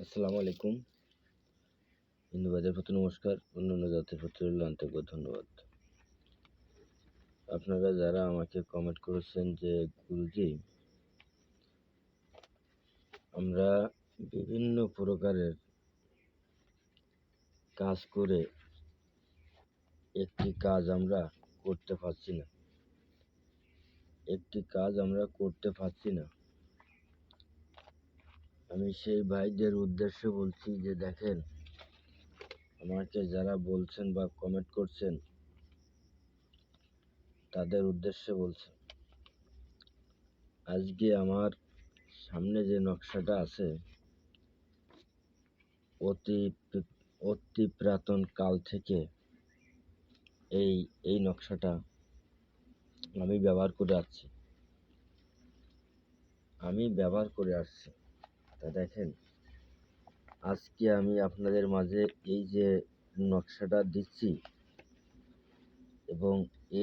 আসসালামু আলাইকুম। হিন্দুবাদের প্রতি নমস্কার, অন্যান্য জাতির প্রতি আন্তরিক ধন্যবাদ। আপনারা যারা আমাকে কমেন্ট করেছেন যে, গুরুজি, আমরা বিভিন্ন প্রকারের কাজ করে একটি কাজ আমরা করতে পারছি না। একটি কাজ আমরা করতে পারছি না। আমি সেই ভাইদের উদ্দেশ্যে বলছি যে দেখেন, আমাকে যারা বলছেন বা কমেন্ট করছেন, তাদের উদ্দেশ্যে বলছি। আজকে আমার সামনে যে নকশাটা আছে, অতি অতি পুরাতন কাল থেকে এই এই নকশাটা আমি ব্যবহার করে আসছি। আমি ব্যবহার করে আসছি। তা দেখেন, আজকে আমি আপনাদের মাঝে এই যে নকশাটা দিচ্ছি এবং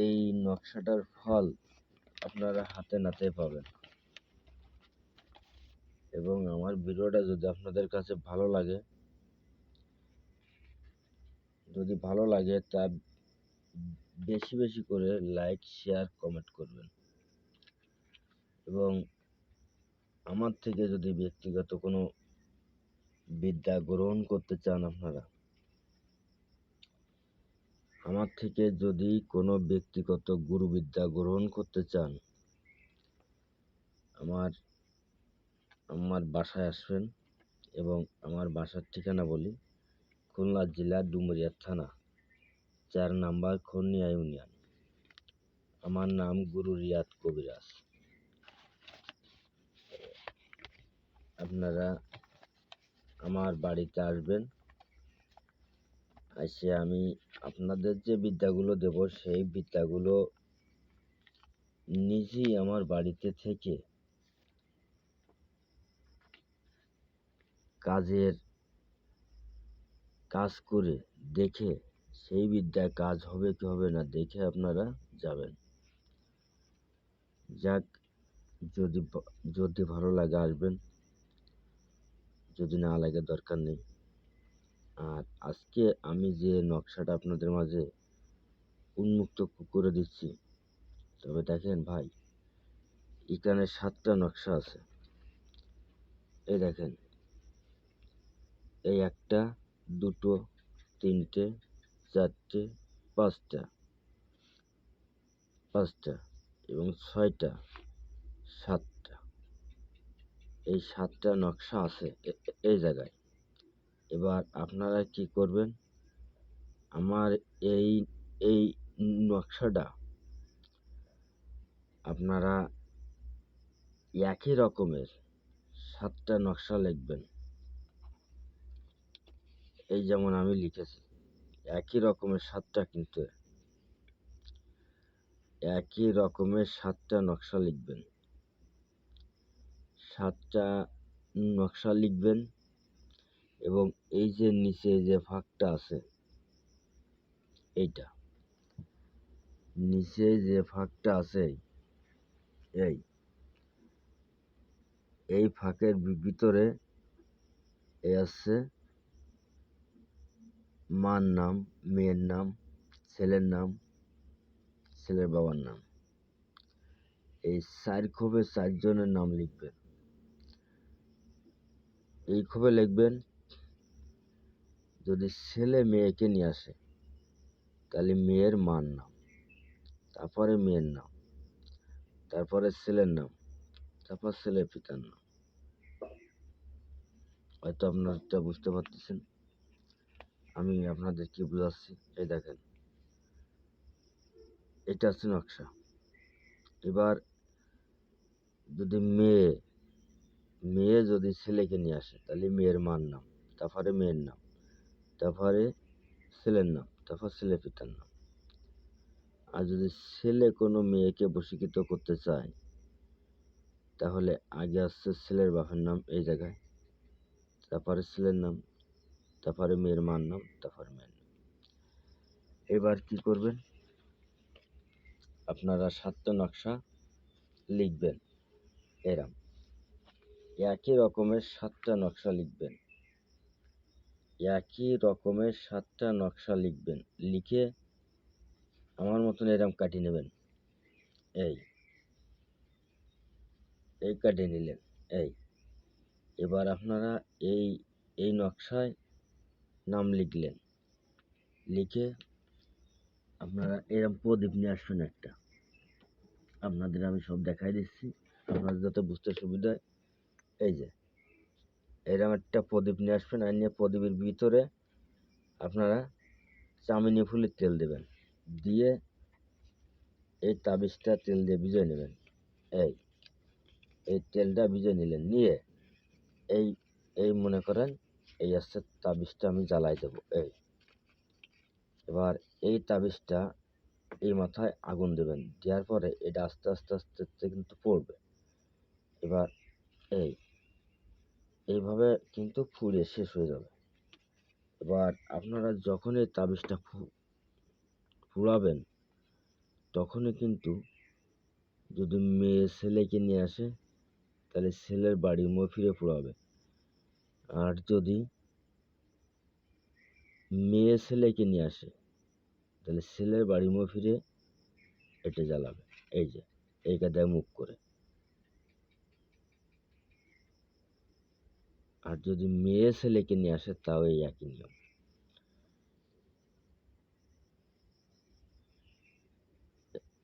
এই নকশাটার ফল আপনারা হাতে নাতে পাবেন। এবং আমার ভিডিওটা যদি আপনাদের কাছে ভালো লাগে, যদি ভালো লাগে তা বেশি বেশি করে লাইক, শেয়ার, কমেন্ট করবেন। এবং আমার থেকে যদি ব্যক্তিগত কোনো বিদ্যা গ্রহণ করতে চান আপনারা, আমার থেকে যদি কোনো ব্যক্তিগত গুরুবিদ্যা গ্রহণ করতে চান, আমার আমার বাসায় আসবেন এবং আমার বাসার ঠিকানা বলি খুলনা জেলা ডুমুরিয়া থানা, চার নাম্বার খর্নিয়া ইউনিয়ন। আমার নাম গুরু রিয়াদ কবিরাজ। আপনারা আমার বাড়িতে আসবেন। এসে আমি আপনাদের যে বিদ্যাগুলো দেব, সেই বিদ্যাগুলো নিজেই আমার বাড়িতে থেকে কাজের কাজ করে দেখে সেই বিদ্যায় কাজ হবে কি হবে না দেখে আপনারা যাবেন। যাক, যদি যদি ভালো লাগে আসবেন। যদি না লাগে দরকার নেই। আর আজকে আমি যে নকশাটা আপনাদের মাঝে উন্মুক্ত করে দিচ্ছি, তবে দেখেন ভাই, এখানে সাতটা নকশা আছে। এই দেখেন, এই একটা, দুটো, তিনটে, চারটে, পাঁচটা পাঁচটা এবং ছয়টা, সাতটা। এই সাতটা নকশা আছে এই জায়গায়। এবার আপনারা কি করবেন? আমার এই এই নকশাটা আপনারা একই রকমের সাতটা নকশা লিখবেন। এই যেমন আমি লিখেছি, একই রকমের সাতটা কিন্তু, একই রকমের সাতটা নকশা লিখবেন। সাতটা নকশা লিখবেন এবং এই যে নিচে যে ফাঁকটা আছে, এইটা। নিচে যে ফাঁকটা আছে, এই। এই ফাঁকের ভিতরে এ আছে মার নাম, মেয়ের নাম, ছেলের নাম, ছেলের বাবার নাম। এই চার খোপে চারজনের নাম লিখবেন। এই খোপে লিখবেন, যদি ছেলে মেয়েকে নিয়ে আসে, তাহলে মেয়ের মার নাম, তারপরে মেয়ের নাম, তারপরে ছেলের নাম, তারপর ছেলের পিতার নাম। হয়তো আপনারটা বুঝতে পারতেছেন? আমি আপনাদের কি বুঝাচ্ছি, এই দেখেন। এটা হচ্ছে নকশা। এবার যদি মেয়ে মেয়ে যদি ছেলেকে নিয়ে আসে, তাহলে মেয়ের মার নাম, তারপরে মেয়ের নাম, তারপরে ছেলের নাম, তারপর ছেলে পিতার নাম। আর যদি ছেলে কোনো মেয়েকে বশীকৃত করতে চায়, তাহলে আগে আসছে ছেলের বাপের নাম এই জায়গায়, তারপরে ছেলের নাম, তারপরে মেয়ের মার নাম, তারপরে মেয়ের নাম। এবার কি করবেন? আপনারা সাতটা নকশা লিখবেন, এরাম। একই রকমের সাতটা নকশা লিখবেন। একই রকমের সাতটা নকশা লিখবেন। লিখে আমার মতন এরম কাটিয়ে নেবেন। এই। এই কাটিয়ে নিলেন। এই। এবার আপনারা এই এই নকশায় নাম লিখলেন। লিখে আপনারা এরম প্রদীপ নিয়ে আসবেন একটা। আপনাদের আমি সব দেখাই দিচ্ছি। আপনাদের যাতে বুঝতে সুবিধা হয় এই যে এরকম একটা প্রদীপ নিয়ে আসবেন আর নিয়ে প্রদীপের ভিতরে আপনারা চামিনি ফুলের তেল দেবেন। দিয়ে এই তাবিজটা তেল দিয়ে ভিজিয়ে নেবেন। এই এই তেলটা ভিজিয়ে নিলেন। নিয়ে এই এই মনে করেন এই আসছে তাবিজটা আমি জ্বালাই দেবো। এই, এবার এই তাবিজটা এই মাথায় আগুন দেবেন। দেওয়ার পরে এটা আস্তে আস্তে আস্তে আস্তে কিন্তু পড়বে। এবার এই এইভাবে কিন্তু ফুড়ে শেষ হয়ে যাবে। এবার আপনারা যখন এই তাবিজটা ফুরাবেন, তখনই কিন্তু যদি মেয়ে ছেলেকে নিয়ে আসে, তাহলে ছেলের বাড়ি মুখ ফিরে ফুরাবে। আর যদি মেয়ে ছেলেকে নিয়ে আসে, তাহলে ছেলের বাড়ি মুখ ফিরে এটা জ্বালাবে। এই যে, এই কাদায় মুখ করে। আর যদি মেয়ে ছেলেকে নিয়ে আসে, তাও এই একই নিয়ম।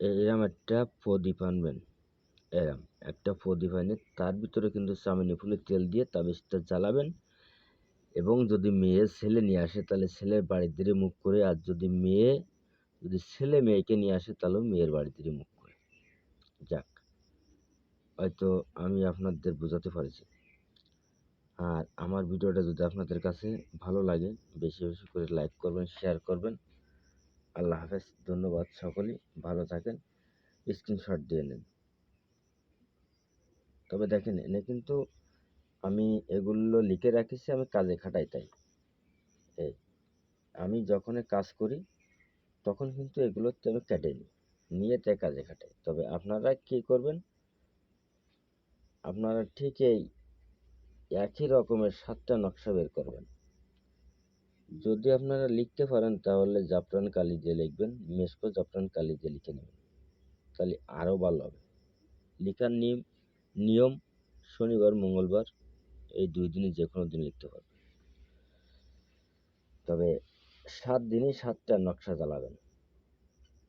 এরম একটা প্রদীপ আনবেন এরম একটা প্রদীপ আনে তার ভিতরে কিন্তু চামিনি ফুলের তেল দিয়ে তাবিজটা জ্বালাবেন এবং যদি মেয়ে ছেলে নিয়ে আসে, তাহলে ছেলের বাড়ির দিকে মুখ করে, আর যদি মেয়ে, যদি ছেলে মেয়েকে নিয়ে আসে, তাহলেও মেয়ের বাড়ির দিকে মুখ করে। যাক, হয়তো আমি আপনাদের বোঝাতে পারছি। আর আমার ভিডিওটা যদি আপনাদের কাছে ভালো লাগে, বেশি বেশি করে লাইক করবেন শেয়ার করবেন। আল্লাহ হাফেজ, ধন্যবাদ সকলেই। ভালো থাকেন স্ক্রিনশট দিয়ে নেন। তবে দেখেন, এনে কিন্তু আমি এগুলো লিখে রাখিছি, আমি কাজে খাটাই তাই। এই, আমি যখন কাজ করি, তখন কিন্তু এগুলোতে আমি কেটে নিই, নিয়ে তাই কাজে খাটাই। তবে আপনারা কী করবেন? আপনারা ঠিক এই একই রকমের সাতটা নকশা বের করবেন। যদি আপনারা লিখতে পারেন, তাহলে জাফরান কালি দিয়ে লিখবেন মেসকো জাফরান কালি দিয়ে লিখে নেবেন। তাহলে আরও ভালো হবে। লেখার নিয়ম নিয়ম শনিবার, মঙ্গলবার, এই দুই দিনে যে কোনো দিন লিখতে পারবেন। তবে সাত দিনে সাতটা নকশা চালাবেন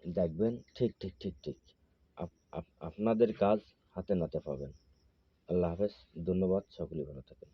দেখবেন ঠিক ঠিক ঠিক ঠিক। আপ- আপ- আপনাদের কাজ হাতে নাতে পাবেন। আল্লাহ হাফেজ ধন্যবাদ সকলে ভালো থাকেন।